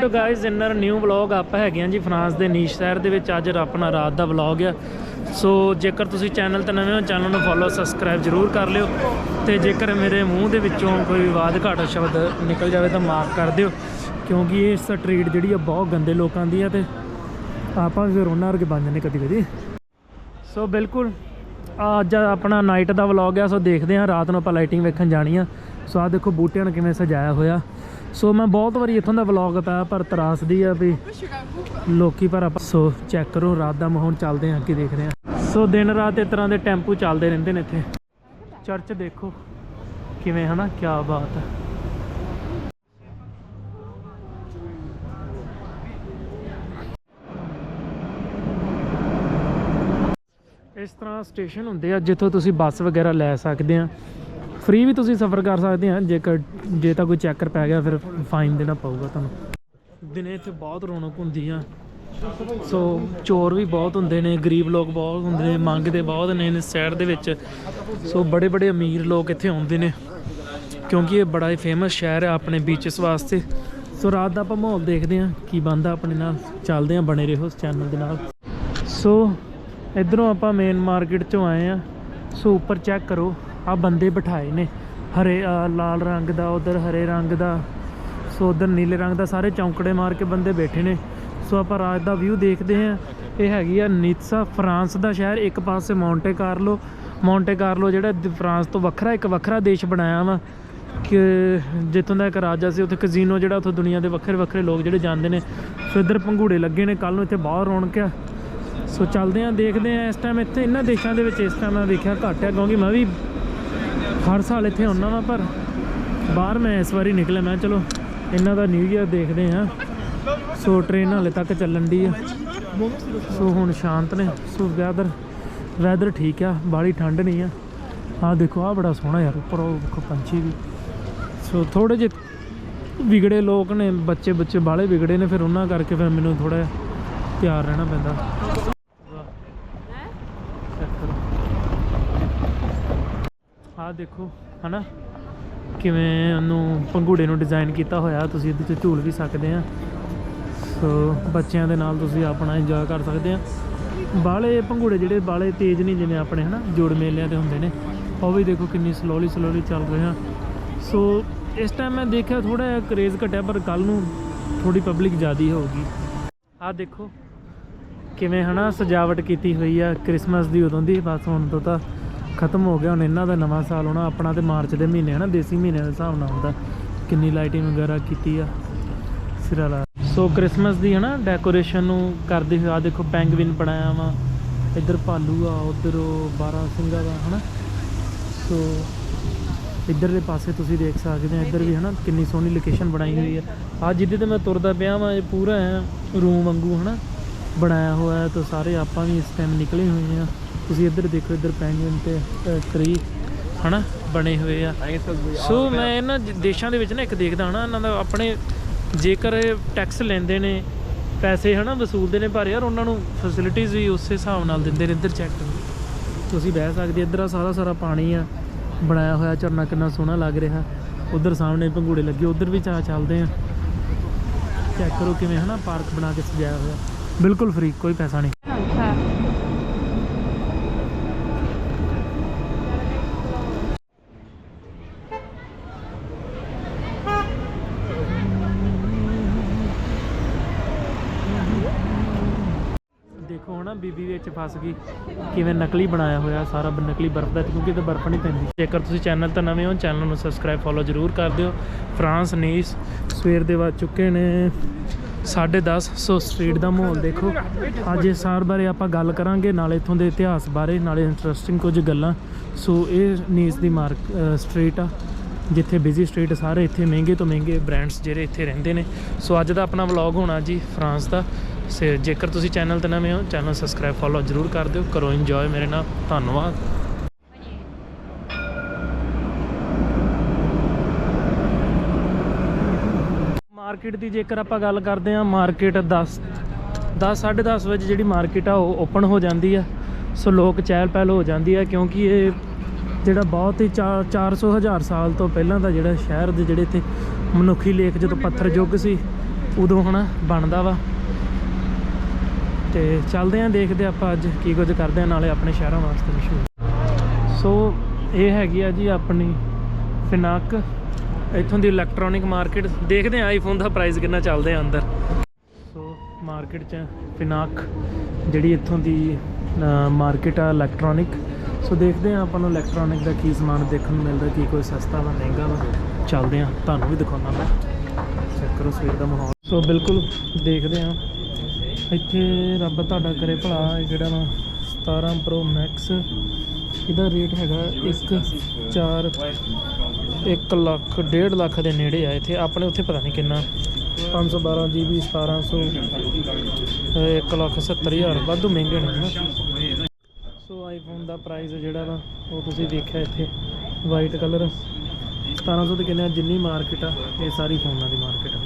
To guys in our new vlog ਆਪ ਹੈਗੇ ਆ ਜੀ ਫਰਾਂਸ ਦੇ ਨੀਸ਼ ਸ਼ਹਿਰ ਦੇ ਵਿੱਚ। ਅੱਜ ਆਪਣਾ ਰਾਤ ਦਾ ਵਲੌਗ ਆ। ਸੋ ਜੇਕਰ ਤੁਸੀਂ ਚੈਨਲ ਤੇ ਨਵੇਂ ਹੋ ਚੈਨਲ ਨੂੰ ਫੋਲੋ ਸਬਸਕ੍ਰਾਈਬ ਜਰੂਰ ਕਰ ਲਿਓ। ਤੇ ਜੇਕਰ ਮੇਰੇ ਮੂੰਹ ਦੇ ਵਿੱਚੋਂ ਕੋਈ ਵਾਦ ਘਾਟ ਸ਼ਬਦ ਨਿਕਲ ਜਾਵੇ ਤਾਂ ਮਾਫ ਕਰ ਦਿਓ। ਕਿਉਂਕਿ ਇਹ ਸਟਰੀਟ ਜਿਹੜੀ ਆ, ਬਹੁਤ ਗੰਦੇ ਲੋਕਾਂ ਦੀ ਆ ਤੇ ਆਪਾਂ ਫਿਰ ਉਹਨਾਂ ਵਰਗੇ ਬਣ ਜਾਂਦੇ ਕਦੀ ਕਦੀ। ਸੋ ਬਿਲਕੁਲ ਆਹ ਅੱਜ ਆਪਣਾ ਨਾਈਟ ਦਾ ਵਲੌਗ ਆ। ਸੋ ਦੇਖਦੇ ਹਾਂ ਰਾਤ ਨੂੰ ਆਪਾਂ ਲਾਈਟਿੰਗ ਵੇਖਣ ਜਾਣੀ ਆ। ਸੋ ਆ ਦੇਖੋ ਬੂਟਿਆਂ ਨੂੰ ਕਿਵੇਂ ਸਜਾਇਆ ਹੋਇਆ। ਸੋ ਮੈਂ ਬਹੁਤ ਵਾਰੀ ਇੱਥੋਂ ਦਾ ਵਲੌਗ ਪਾਇਆ, ਪਰ ਤਰਾਸਦੀ ਆ ਵੀ ਲੋਕੀ ਪਰ ਆਪਾਂ ਸੋ ਚੈੱਕ ਕਰੋ, ਰਾਤ ਦਾ ਮਾਹੌਲ ਚੱਲਦੇ ਆ, ਅੱਗੇ ਦੇਖਦੇ ਆ। ਸੋ ਦਿਨ ਰਾਤ ਇਸ ਤਰ੍ਹਾਂ ਦੇ ਟੈਂਪੂ ਚੱਲਦੇ ਰਹਿੰਦੇ ਨੇ ਇੱਥੇ। ਚਰਚ ਦੇਖੋ, ਕਿਵੇਂ ਹਨਾ ਕੀ ਬਾਤ ਹੈ ਇਸ ਤਰ੍ਹਾਂ ਸਟੇਸ਼ਨ ਹੁੰਦੇ ਆ, ਜਿੱਥੋਂ ਤੁਸੀਂ ਬੱਸ ਵਗੈਰਾ ਲੈ ਸਕਦੇ ਆ। ਫ੍ਰੀ ਵੀ ਤੁਸੀਂ ਸਫ਼ਰ ਕਰ ਸਕਦੇ ਆ, ਜੇਕਰ, ਜੇ ਤਾਂ ਕੋਈ ਚੈੱਕਰ ਪੈ ਗਿਆ, ਫਿਰ ਫਾਈਨ ਦੇਣਾ ਪਊਗਾ ਤੁਹਾਨੂੰ। ਦਿਨੇ ਇੱਥੇ ਬਹੁਤ ਰੌਣਕ ਹੁੰਦੀ ਆ। ਸੋ ਚੋਰ ਵੀ ਬਹੁਤ ਹੁੰਦੇ ਨੇ, ਗਰੀਬ ਲੋਕ ਬਹੁਤ ਹੁੰਦੇ ਨੇ ਮੰਗਦੇ ਬਹੁਤ ਨੇ ਇਸ ਸਾਈਡ ਦੇ ਵਿੱਚ। ਸੋ ਬੜੇ ਬੜੇ ਅਮੀਰ ਲੋਕ ਇੱਥੇ ਆਉਂਦੇ ਨੇ, ਕਿਉਂਕਿ ਇਹ ਬੜਾ ਹੀ ਫੇਮਸ ਸ਼ਹਿਰ ਹੈ ਆਪਣੇ ਬੀਚਸ ਵਾਸਤੇ। ਸੋ ਰਾਤ ਦਾ ਆਪਾਂ ਮਾਹੌਲ ਦੇਖਦੇ ਹਾਂ ਕੀ ਬੰਦਾ ਆਪਣੇ ਨਾਲ। ਚੱਲਦੇ ਹਾਂ ਬਣੇ ਰਹੋ ਇਸ ਚੈਨਲ ਦੇ ਨਾਲ। ਸੋ ਇਧਰੋਂ ਆਪਾਂ ਮੇਨ ਮਾਰਕੀਟ ਚੋਂ ਆਏ ਆ। ਸੋ ਉੱਪਰ ਚੈੱਕ ਕਰੋ। ਆ ਬੰਦੇ ਬਿਠਾਏ ਨੇ। ਹਰੇ ਲਾਲ ਰੰਗ ਦਾ, ਉਧਰ ਹਰੇ ਰੰਗ ਦਾ, ਸੋ ਉਧਰ ਨੀਲੇ ਰੰਗ ਦਾ ਸਾਰੇ ਚੌਂਕੜੇ ਮਾਰ ਕੇ ਬੰਦੇ ਬੈਠੇ ਨੇ। ਸੋ ਆਪਾਂ ਰਾਜ ਦਾ ਵਿਊ ਦੇਖਦੇ ਹਾਂ। ਇਹ ਹੈਗੀ ਆ ਨੀਤਸਾ ਫਰਾਂਸ ਦਾ ਸ਼ਹਿਰ। ਇੱਕ ਪਾਸੇ ਮੌਂਟੇ ਕਾਰਲੋ। ਮੌਂਟੇ ਕਾਰਲੋ ਜਿਹੜਾ ਫਰਾਂਸ ਤੋਂ ਵੱਖਰਾ, ਇੱਕ ਵੱਖਰਾ ਦੇਸ਼ ਬਣਾਇਆ ਵਾ। ਕਿ ਜਿੱਥੋਂ ਦਾ ਇੱਕ ਰਾਜਾ ਸੀ, ਉੱਥੇ ਕਜ਼ੀਨੋ ਜਿਹੜਾ, ਉੱਥੇ ਦੁਨੀਆ ਦੇ ਵੱਖਰੇ ਵੱਖਰੇ ਲੋਕ ਜਿਹੜੇ ਜਾਂਦੇ ਨੇ। ਸੋ ਇੱਧਰ ਪੰਘੂੜੇ ਲੱਗੇ ਨੇ ਕੱਲ ਨੂੰ ਇੱਥੇ ਬਹੁਤ ਰੌਣਕ ਆ। ਸੋ ਚੱਲਦੇ ਆਂ ਦੇਖਦੇ ਆਂ ਇਸ ਟਾਈਮ ਇੱਥੇ ਇਹਨਾਂ ਦੇਸ਼ਾਂ ਦੇ ਵਿੱਚ ਇਸ ਟਾਈਮ ਮੈਂ ਦੇਖਿਆ ਘੱਟ ਆ, ਕਿਉਂਕਿ ਮੈਂ ਵੀ ਹਰ ਸਾਲ ਇੱਥੇ ਆਉਂਦਾ ਵਾ, ਪਰ ਬਾਹਰ ਮੈਂ ਇਸ ਵਾਰੀ ਨਿਕਲਿਆ, ਮੈਂ ਚਲੋ ਇਹਨਾਂ ਦਾ ਨਿਊ ਈਅਰ ਦੇਖਦੇ ਆਂ ਸੋ ਟ੍ਰੇਨ ਹਾਲੇ ਤੱਕ ਚੱਲਣ ਦੀ ਆ। ਸੋ ਹੁਣ ਸ਼ਾਂਤ ਨੇ। ਸੋ ਵੈਦਰ ਵੈਦਰ ਠੀਕ ਆ, ਬਾਹਲੀ ਠੰਡ ਨਹੀਂ ਆ। ਆਹ ਦੇਖੋ, ਆਹ ਬੜਾ ਸੋਹਣਾ ਯਾਰ, ਉੱਪਰ ਉਹ ਦੇਖੋ ਪੰਛੀ ਵੀ। ਸੋ ਥੋੜੇ ਜਿਹੇ ਵਿਗੜੇ ਲੋਕ ਨੇ ਬੱਚੇ ਬੱਚੇ ਬਾਹਲੇ ਵਿਗੜੇ ਨੇ, ਫਿਰ ਉਹਨਾਂ ਕਰਕੇ ਫਿਰ ਮੈਨੂੰ ਥੋੜਾ ਤਿਆਰ ਰਹਿਣਾ ਪੈਂਦਾ। ਆਹ ਦੇਖੋ, ਹਨਾ? ਕਿਵੇਂ ਉਹਨੂੰ ਪੰਘੂੜੇ ਨੂੰ ਡਿਜ਼ਾਈਨ ਕੀਤਾ ਹੋਇਆ, ਤੁਸੀਂ ਇਹਦੇ 'ਚ ਝੂਲ ਵੀ ਸਕਦੇ ਆ। ਸੋ ਬੱਚਿਆਂ ਦੇ ਨਾਲ ਤੁਸੀਂ ਆਪਣਾ ਇੰਜੋਏ ਕਰ ਸਕਦੇ ਆ। ਬਾਲੇ, ਪੰਘੂੜੇ ਜਿਹੜੇ ਬਾਲੇ ਤੇਜ਼ ਨਹੀਂ, ਜਿਵੇਂ ਆਪਣੇ, ਹਨਾ? ਜੋੜ ਮੇਲਿਆਂ ਤੇ ਹੁੰਦੇ ਨੇ। ਉਹ ਵੀ ਦੇਖੋ ਕਿੰਨੀ ਸਲੋਲੀ ਸਲੋਲੀ ਚੱਲ ਰਹੇ ਆ। ਸੋ ਇਸ ਟਾਈਮ ਮੈਂ ਦੇਖਿਆ ਥੋੜਾ ਜਿਹਾ ਕਰੇਜ਼ ਘਟਿਆ, ਪਰ ਕੱਲ ਨੂੰ ਥੋੜੀ ਪਬਲਿਕ ਜ਼ਿਆਦੀ ਹੋਊਗੀ। ਆਹ ਦੇਖੋ, ਕਿਵੇਂ, ਹਨਾ, ਸਜਾਵਟ ਕੀਤੀ ਹੋਈ ਆ। ਕ੍ਰਿਸਮਸ ਦੀ ਉਦੋਂ ਦੀ, ਬਸ ਹੁਣ ਤੋਂ ਤਾਂ ਖਤਮ ਹੋ ਗਿਆ, ਹੁਣ ਇਹਨਾਂ ਦਾ ਨਵਾਂ ਸਾਲ ਹੋਣਾ, ਆਪਣਾ ਤੇ ਮਾਰਚ ਦੇ ਮਹੀਨੇ ਹਨਾ, ਦੇਸੀ ਮਹੀਨੇ ਦੇ ਹਿਸਾਬ ਨਾਲ ਹੁੰਦਾ। ਕਿੰਨੀ ਲਾਈਟਿੰਗ ਵਗੈਰਾ ਕੀਤੀ ਆ, ਸਿਰਾ ਲਾ ਸੋ ਕ੍ਰਿਸਮਸ ਦੀ ਹਨਾ ਡੈਕੋਰੇਸ਼ਨ ਨੂੰ ਕਰਦੇ ਹੋਏ ਆ ਦੇਖੋ ਪੈਂਗਵਿਨ ਬਣਾਇਆ ਵਾ, ਇੱਧਰ ਭਾਲੂ ਆ, ਉਧਰ ਉਹ 12 ਸਿੰਘਾਂ ਦਾ, ਹਨਾ। ਸੋ ਇੱਧਰਲੇ ਪਾਸੇ ਤੁਸੀਂ ਦੇਖ ਸਕਦੇ ਆ, ਇੱਧਰ ਵੀ ਹਨਾ, ਕਿੰਨੀ ਸੋਹਣੀ ਲੋਕੇਸ਼ਨ ਬਣਾਈ ਹੋਈ ਆ। ਆ ਜਿੱਦੇ ਤੇ ਮੈਂ ਤੁਰਦਾ ਪਿਆ ਵਾਂ, ਇਹ ਪੂਰਾ ਰੂਮ ਵਾਂਗੂ, ਹਨਾ, ਬਣਾਇਆ ਹੋਇਆ ਹੈ ਤਾਂ ਸਾਰੇ ਆਪਾਂ ਵੀ ਇਸ ਟਾਈਮ ਨਿਕਲੇ ਹੋਏ ਆ। ਤੁਸੀਂ ਇੱਧਰ ਦੇਖੋ ਇੱਧਰ ਪੈਂਗੁਇਨ ਤੇ ਟਰੀ ਹਨਾ ਬਣੇ ਹੋਏ ਆ। ਸੋ ਮੈਂ ਇਹਨਾਂ ਦੇਸ਼ਾਂ ਦੇ ਵਿੱਚ ਨਾ ਇੱਕ ਦੇਖਦਾ ਹਨਾ ਇਹਨਾਂ ਦਾ ਆਪਣੇ ਜੇਕਰ ਟੈਕਸ ਲੈਂਦੇ ਨੇ ਪੈਸੇ ਹਨਾ ਵਸੂਲਦੇ ਨੇ ਪਰ ਯਾਰ ਉਹਨਾਂ ਨੂੰ ਫੈਸਿਲਿਟੀਆਂ ਵੀ ਉਸੇ ਹਿਸਾਬ ਨਾਲ ਦਿੰਦੇ ਨੇ ਇੱਧਰ ਚੈੱਕ ਕਰੋ ਤੁਸੀਂ ਬਹਿ ਸਕਦੇ ਇੱਧਰ ਆ ਸਾਰਾ ਸਾਰਾ ਪਾਣੀ ਆ ਬਣਾਇਆ ਹੋਇਆ ਝਰਨਾ ਕਿੰਨਾ ਸੋਹਣਾ ਲੱਗ ਰਿਹਾ। ਉਧਰ ਸਾਹਮਣੇ ਪੰਘੂੜੇ ਲੱਗੇ ਉਧਰ ਵੀ ਚਾ ਚੱਲਦੇ ਆ। ਚੈੱਕ ਕਰੋ ਕਿਵੇਂ ਹਨਾ ਪਾਰਕ ਬਣਾ ਕੇ ਸਜਾਇਆ ਹੋਇਆ। ਬਿਲਕੁਲ ਫ੍ਰੀ ਕੋਈ ਪੈਸਾ ਨਹੀਂ 看看。ਦੇਖੋ ਹਨਾ ਬੀਬੀ ਵਿੱਚ ਫਸ ਗਈ। ਕਿਵੇਂ ਨਕਲੀ ਬਣਾਇਆ ਹੋਇਆ ਸਾਰਾ ਨਕਲੀ ਬਰਫ਼ ਦਾ, ਕਿਉਂਕਿ ਤੇ ਬਰਫ਼ ਨਹੀਂ ਪੈਂਦੀ। ਜੇਕਰ ਤੁਸੀਂ ਚੈਨਲ ਤਾਂ ਨਵੇਂ ਹੋ, ਚੈਨਲ ਨੂੰ ਸਬਸਕ੍ਰਾਈਬ ਫੋਲੋ ਜ਼ਰੂਰ ਕਰ ਦਿਓ। ਫਰਾਂਸ ਨੀਸ ਸਵੇਰ ਦੇ ਵੱਜ ਚੁੱਕੇ ਨੇ 10:30 ਸੋ ਸਟਰੀਟ ਦਾ ਮਾਹੌਲ ਦੇਖੋ। ਅੱਜ ਇਸ ਸਾਰ ਬਾਰੇ ਆਪਾਂ ਗੱਲ ਕਰਾਂਗੇ, ਨਾਲੇ ਇਥੋਂ ਦੇ ਇਤਿਹਾਸ ਬਾਰੇ, ਨਾਲੇ ਇੰਟਰਸਟਿੰਗ ਕੁਝ ਗੱਲਾਂ। ਸੋ ਇਹ ਨੀਸ ਦੀ ਮਾਰਕ ਸਟਰੀਟ ਆ, ਜਿੱਥੇ ਬਿਜ਼ੀ ਸਟਰੀਟ ਸਾਰੇ ਇੱਥੇ ਮਹਿੰਗੇ ਤੋਂ ਮਹਿੰਗੇ ਬ੍ਰਾਂਡਸ ਜਿਹੜੇ ਇੱਥੇ ਰਹਿੰਦੇ ਨੇ। ਸੋ ਅੱਜ ਦਾ ਆਪਣਾ ਵਲੌਗ ਹੋਣਾ ਜੀ, ਫਰਾਂਸ ਦਾ। ਸੇ ਜੇਕਰ ਤੁਸੀਂ ਚੈਨਲ ਤੇ ਨਵੇਂ ਹੋ, ਚੈਨਲ ਸਬਸਕ੍ਰਾਈਬ ਫੋਲੋ ਜ਼ਰੂਰ ਕਰ ਦਿਓ। ਕਰੋ ਇੰਜੋਏ ਮੇਰੇ ਨਾਲ ਧੰਨਵਾਦ। ਮਾਰਕੀਟ ਦੀ ਜੇਕਰ ਆਪਾਂ ਗੱਲ ਕਰਦੇ ਹਾਂ, ਮਾਰਕੀਟ 10 10 10:30 ਵਜੇ ਜਿਹੜੀ ਮਾਰਕੀਟ ਆ, ਉਹ ਓਪਨ ਹੋ ਜਾਂਦੀ ਆ। ਸੋ ਲੋਕ ਚਹਿਲ ਪਹਿਲ ਹੋ ਜਾਂਦੀ ਆ, ਕਿਉਂਕਿ ਇਹ ਜਿਹੜਾ ਬਹੁਤ ਹੀ 400 ਹਜ਼ਾਰ ਸਾਲ ਤੋਂ ਪਹਿਲਾਂ ਦਾ ਜਿਹੜਾ ਸ਼ਹਿਰ ਦੇ ਜਿਹੜੇ ਇੱਥੇ ਮਨੁੱਖੀ ਲੇਖ, ਜਦੋਂ ਪੱਥਰ ਯੁੱਗ ਸੀ, ਉਦੋਂ ਹੁਣ ਬਣਦਾ ਵਾ। ਤੇ ਚੱਲਦੇ ਆਂ, ਦੇਖਦੇ ਆਂ ਆਪਾਂ ਅੱਜ ਕੀ ਕੁਝ ਕਰਦੇ ਆਂ, ਨਾਲੇ ਆਪਣੇ ਸ਼ਹਿਰਾਂ ਵਾਸਤੇ ਮਸ਼ਹੂਰ ਸੋ ਇਹ ਹੈਗੀ ਆ ਜੀ ਆਪਣੀ ਫਿਨਾਕ ਇੱਥੋਂ ਦੀ ਇਲੈਕਟ੍ਰੋਨਿਕ ਮਾਰਕੀਟ ਦੇਖਦੇ ਆਂ ਆਈਫੋਨ ਦਾ ਪ੍ਰਾਈਸ ਕਿੰਨਾ ਚੱਲਦੇ ਆ ਅੰਦਰ। ਸੋ ਮਾਰਕੀਟ 'ਚ ਫਿਨਾਕ ਜਿਹੜੀ ਇੱਥੋਂ ਦੀ ਮਾਰਕੀਟ ਆ ਇਲੈਕਟ੍ਰੋਨਿਕ ਸੋ ਦੇਖਦੇ ਆਂ ਆਪਾਂ ਨੂੰ ਇਲੈਕਟ੍ਰੋਨਿਕ ਦਾ ਕੀ ਸਮਾਨ ਦੇਖਣ ਨੂੰ ਮਿਲਦਾ, ਕੀ ਕੋਈ ਸਸਤਾ ਵਾ, ਮਹਿੰਗਾ ਵਾ। ਚੱਲਦੇ ਆਂ। ਤੁਹਾਨੂੰ ਵੀ ਦਿਖਾਉਣਾ ਮੈਂ। ਚੈੱਕ ਕਰੋ ਸਵੇਰ ਦਾ ਮਾਹੌਲ। ਸੋ ਬਿਲਕੁਲ ਦੇਖਦੇ ਆਂ। ਇੱਥੇ ਰੱਬ ਤੁਹਾਡਾ ਕਰੇ ਭਲਾ, ਇਹ ਜਿਹੜਾ ਵਾ 17 Pro Max, ਇਹਦਾ ਰੇਟ ਹੈਗਾ 1 4 1 ਲੱਖ 1.5 ਲੱਖ ਦੇ ਨੇੜੇ ਆ ਇੱਥੇ। ਆਪਣੇ ਉੱਥੇ ਪਤਾ ਨਹੀਂ ਕਿੰਨਾ 512 GB 1700 1 ਲੱਖ 70 ਹਜ਼ਾਰ, ਵਾਧੂ ਮਹਿੰਗੇ ਨੇ ਨਾ। ਸੋ ਆਈਫੋਨ ਦਾ ਪ੍ਰਾਈਸ ਜਿਹੜਾ ਵਾ, ਉਹ ਤੁਸੀਂ ਦੇਖਿਆ ਇੱਥੇ ਵਾਈਟ ਕਲਰ 1700 ਤੇ ਕਿੰਨੇ ਜਿੰਨੀ ਮਾਰਕੀਟ ਆ, ਇਹ ਸਾਰੀ ਫੋਨਾਂ ਦੀ ਮਾਰਕੀਟ ਆ।